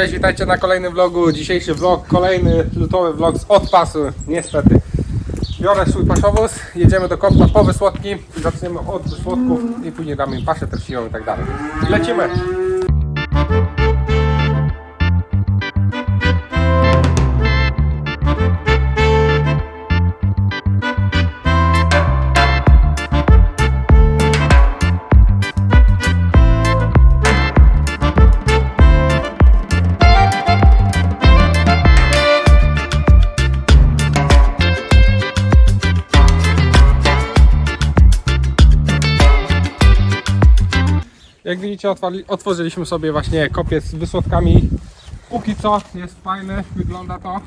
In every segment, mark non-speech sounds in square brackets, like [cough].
Cześć, witajcie na kolejnym vlogu. Dzisiejszy vlog, kolejny lutowy vlog z odpasu, niestety. Biorę swój paszowóz, jedziemy do kopca po wysłodki. Zaczniemy od wysłodków i później damy im paszę treściwą i tak dalej. Lecimy! Jak widzicie, otworzyliśmy sobie właśnie kopiec z wysłodkami. Póki co jest fajny, wygląda to.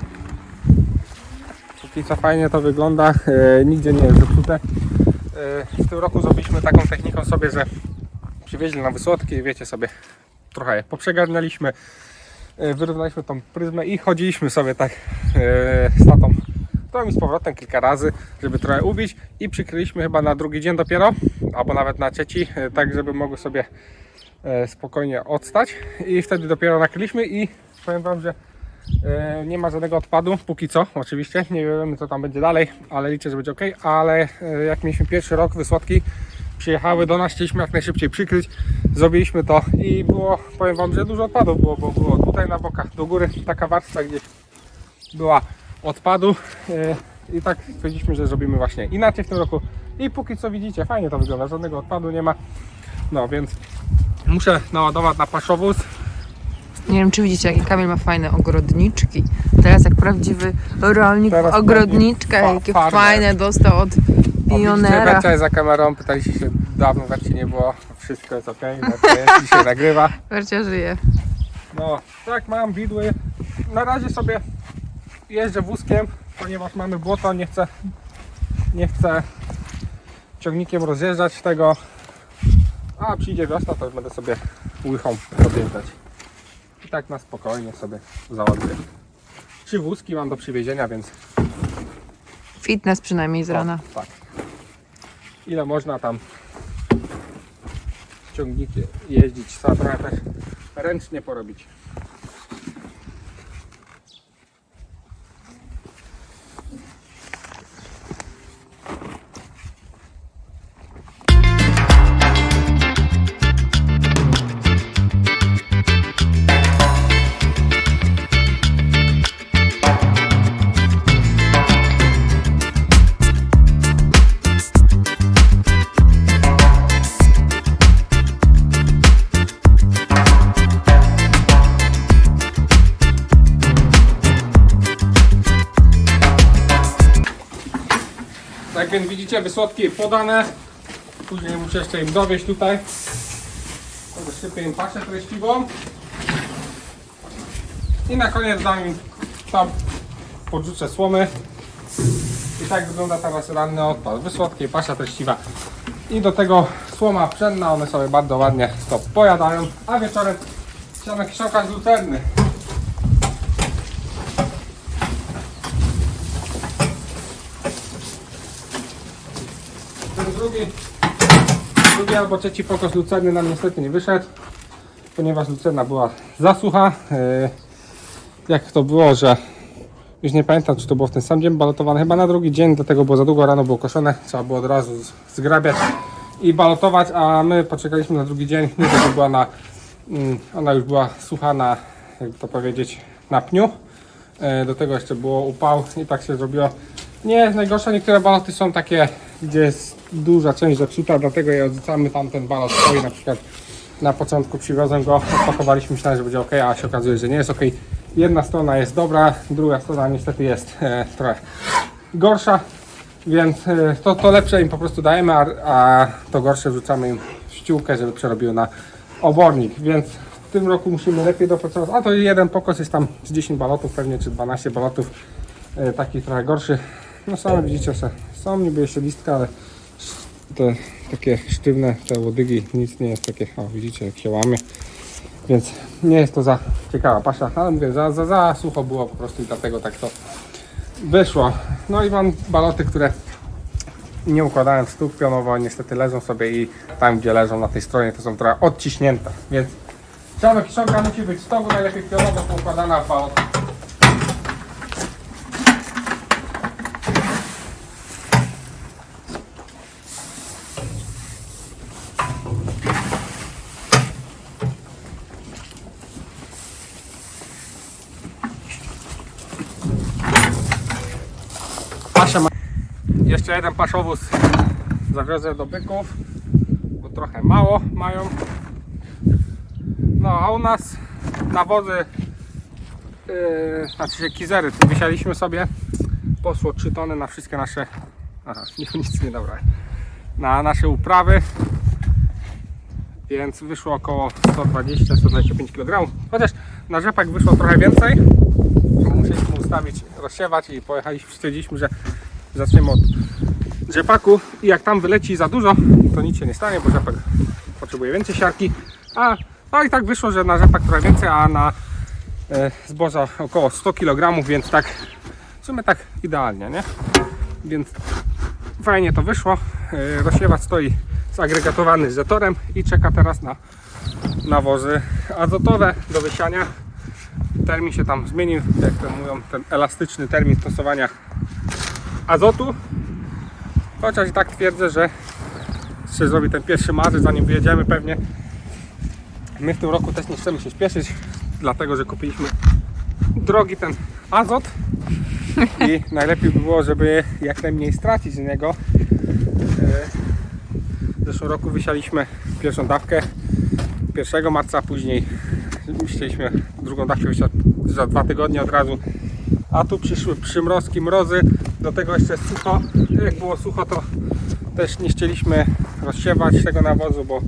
Póki co fajnie to wygląda, e, nigdzie nie jest zepsute. E, w tym roku zrobiliśmy taką techniką sobie, że przywieźli na wysłodki wiecie sobie, trochę je poprzegarnialiśmy, e, wyrównaliśmy tą pryzmę i chodziliśmy sobie tak z tatą to i z powrotem kilka razy, żeby trochę ubić. I przykryliśmy chyba na drugi dzień dopiero, albo nawet na trzeci, e, tak żeby mogły sobie e, spokojnie odstać. I wtedy dopiero nakryliśmy i powiem Wam, że e, nie ma żadnego odpadu, póki co oczywiście, nie wiemy co tam będzie dalej, ale liczę, że będzie ok, ale jak mieliśmy pierwszy rok wysłodki, przyjechały do nas, chcieliśmy jak najszybciej przykryć, zrobiliśmy to i było, powiem Wam, że dużo odpadów było, bo było tutaj na bokach do góry taka warstwa gdzieś była odpadu e, i tak stwierdziliśmy, że zrobimy właśnie inaczej w tym roku i póki co widzicie, fajnie to wygląda, żadnego odpadu nie ma, no więc muszę naładować na paszowóz, Nie wiem, czy widzicie, jakie Kamil ma fajne ogrodniczki. Teraz jak prawdziwy rolnik Teraz w ogrodniczkach, fa- jakie farmer. fajne dostał od widzicie, pionera. Jest za kamerą, pytaliście się, dawno Werci nie było, wszystko jest ok, jest, dzisiaj nagrywa. [laughs] Wercia żyje. No, tak mam widły. Na razie sobie jeżdżę wózkiem, ponieważ mamy błoto, nie chcę, nie chcę ciągnikiem rozjeżdżać tego. A przyjdzie wiosna, to będę sobie łychą podjeżdżać. I tak na spokojnie sobie załaduję. Trzy wózki mam do przywiezienia, więc Fitness przynajmniej z rana. tak. Ile można tam z ciągnikiem jeździć, trzeba trochę też ręcznie porobić. Tak więc widzicie, wysłodki podane. Później muszę jeszcze im dowieść tutaj. Dosypię im paszę treściwą. I na koniec dam im tam podrzucę słomy. I tak wygląda teraz ranny odpad. Wysłodki, pasza treściwa. I do tego słoma pszenna, one sobie bardzo ładnie to pojadają. A wieczorem chciałem kiszonka z lucerny. Ten drugi, drugi albo trzeci pokos lucerny nam niestety nie wyszedł, ponieważ lucerna była za sucha. Yy, Jak to było, że już nie pamiętam, czy to było w ten sam dzień balotowane, chyba na drugi dzień, dlatego było za długo, rano było koszone, trzeba było od razu zgrabiać i balotować, a my poczekaliśmy na drugi dzień, nie to, była na, mm, ona już była sucha na, jakby to powiedzieć, na pniu. E, Do tego jeszcze było upał i tak się zrobiło. Nie najgorsze, niektóre baloty są takie, gdzie jest duża część zepsuta, dlatego je odrzucamy. Tamten balot stoi na przykład na początku przywiozłem go, odpakowaliśmy, myślałem, że będzie ok, a się okazuje, że nie jest ok. Jedna strona jest dobra, druga strona niestety jest e, trochę gorsza, więc e, to, to lepsze im po prostu dajemy, a, a to gorsze wrzucamy im w ściółkę, żeby przerobiły na obornik, więc w tym roku musimy lepiej dopracować, a to jeden pokos jest tam z 10 balotów pewnie, czy 12 balotów, e, takich trochę gorszych. No same widzicie, że są niby jeszcze listka, ale te takie sztywne te łodygi, nic nie jest takie, o widzicie jak się łamie. Więc nie jest to za ciekawa pasza, ale mówię, za, za, za sucho było po prostu i dlatego tak to wyszło. No i mam baloty, które nie układałem stóp pionowo, niestety leżą sobie i tam gdzie leżą na tej stronie to są trochę odciśnięte, więc Cała kiszonka musi być z togu, najlepiej pionowo poukładana w balot. Pasia ma... Jeszcze jeden paszowóz zawiozę do byków, bo trochę mało mają. No a u nas nawozy, yy, znaczy się kizery, tu wysialiśmy sobie, poszło 3 tony na wszystkie nasze, aha, [laughs] nic, nie dobra, na nasze uprawy, więc wyszło około 120-125 kg, chociaż na rzepak wyszło trochę więcej, musieliśmy ustawić, rozsiewać i pojechaliśmy, stwierdziliśmy, że zaczniemy od rzepaku i jak tam wyleci za dużo, to nic się nie stanie, bo rzepak potrzebuje więcej siarki, a no i tak wyszło, że na rzepak trochę więcej, a na e, zboża około 100 kg, więc tak w sumie tak idealnie, nie? Więc fajnie to wyszło. E, stoi zagregatowany z zetorem i czeka teraz na nawozy azotowe do wysiania. Termin się tam zmienił, jak to mówią, ten elastyczny termin stosowania azotu. Chociaż i tak twierdzę, że się zrobi ten pierwszy marzec, zanim wyjedziemy pewnie. My w tym roku też nie chcemy się śpieszyć, dlatego że kupiliśmy drogi ten azot i [laughs] najlepiej by było, żeby jak najmniej stracić z niego. E, W zeszłym roku wysialiśmy pierwszą dawkę 1 marca, później chcieliśmy drugą dawkę wysiać za dwa tygodnie od razu. A tu przyszły przymrozki, mrozy, do tego jeszcze jest sucho. Jak było sucho, to też nie chcieliśmy rozsiewać tego nawozu, bo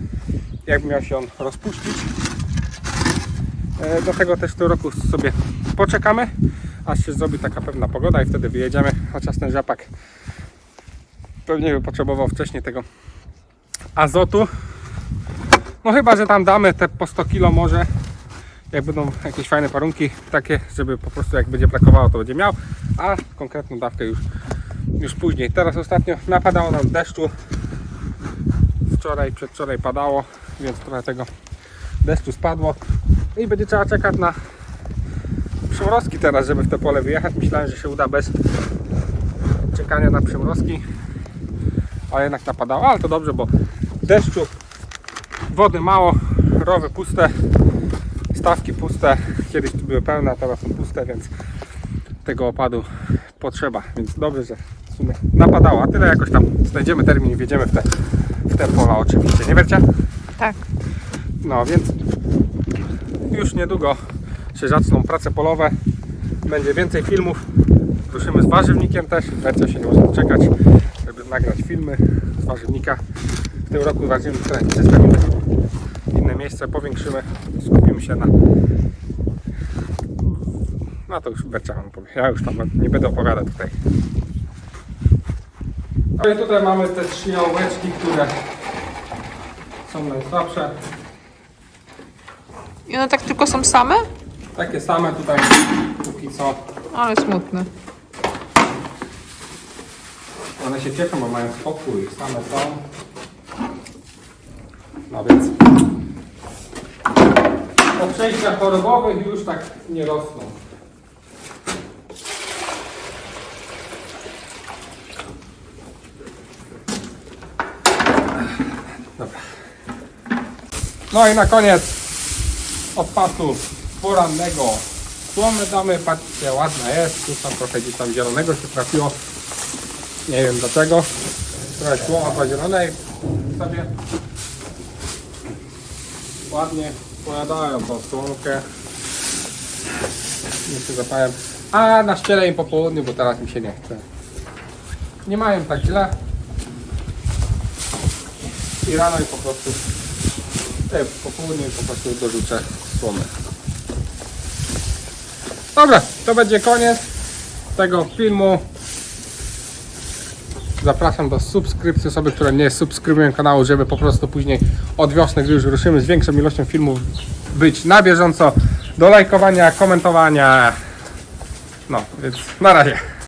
jakby miał się on rozpuścić. E, Do tego też w tym roku sobie poczekamy, aż się zrobi taka pewna pogoda i wtedy wyjedziemy, chociaż ten rzepak pewnie by potrzebował wcześniej tego azotu. No chyba, że tam damy te po 100 kg może, jak będą jakieś fajne warunki takie, żeby po prostu jak będzie brakowało to będzie miał, a konkretną dawkę już, już później. Teraz ostatnio napadało nam deszczu, wczoraj, przedwczoraj padało, więc trochę tego deszczu spadło i będzie trzeba czekać na przymrozki teraz, żeby w to pole wyjechać. Myślałem, że się uda bez czekania na przymrozki, ale jednak napadało, ale to dobrze, bo deszczu, wody mało, rowy puste, stawki puste, kiedyś tu były pełne, a teraz są puste, więc tego opadu potrzeba, więc dobrze, że w sumie napadało, a tyle jakoś tam znajdziemy termin i wjedziemy w te, w te pola oczywiście, nie wiercie? Tak. No więc już niedługo się zaczną prace polowe. Będzie więcej filmów. Ruszymy z warzywnikiem też. Wersja się nie może doczekać, żeby nagrać filmy z warzywnika. W tym roku warzywnik przestawimy inne miejsce, powiększymy, skupimy się na no to już powie. Ja już tam nie będę opowiadał tutaj. No i tutaj mamy te trzy jałóweczki, które są najsłabsze. I one tak tylko są same? Takie same tutaj póki co. Ale smutne. One się cieszą, bo mają spokój. Same są. No więc po przejściach chorobowych już tak nie rosną. Dobra. No i na koniec od pasu porannego słomy damy. Patrzcie, ładna jest. Tu tam trochę gdzieś tam zielonego się trafiło. Nie wiem dlaczego. Trochę słoma zielonej sobie ładnie pojadają tą słomkę. Nie się zapałem. A na ściele im po południu, bo teraz mi się nie chce. Nie mają tak źle. I rano i po prostu e, po południu po prostu dorzucę słomy. Dobra, to będzie koniec tego filmu. Zapraszam do subskrypcji osoby, które nie subskrybują kanału, żeby po prostu później od wiosny, gdy już ruszymy z większą ilością filmów, być na bieżąco, do lajkowania, komentowania. No, więc na razie.